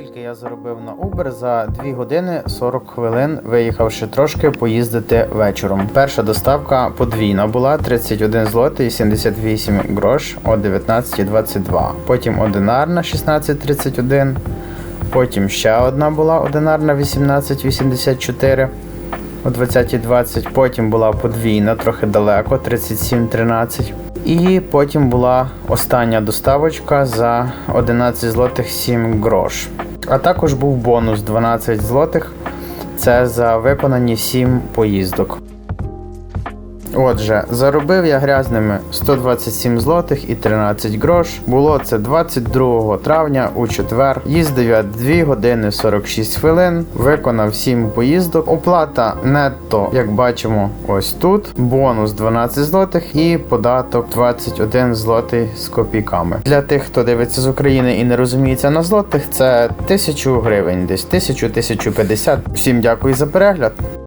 Скільки я заробив на Uber за 2 години 40 хвилин, виїхавши трошки поїздити вечором. Перша доставка подвійна була 31 злотий 78 грош о 19.22. Потім одинарна 16.31. Потім ще одна була одинарна 18.84 о 20.20. Потім була подвійна, трохи далеко 37.13. І потім була остання доставочка за 11 злотих 7 грош. А також був бонус 12 злотих. Це за виконані 7 поїздок. Отже, заробив я грязними 127 злотих і 13 грош. Було це 22 травня у четвер. Їздив я 2 години 46 хвилин, виконав 7 поїздок. Оплата нетто, як бачимо, ось тут. Бонус 12 злотих і податок 21 злотий з копійками. Для тих, хто дивиться з України і не розуміється на злотих, це 1000 гривень, десь 1000-1050. Всім дякую за перегляд.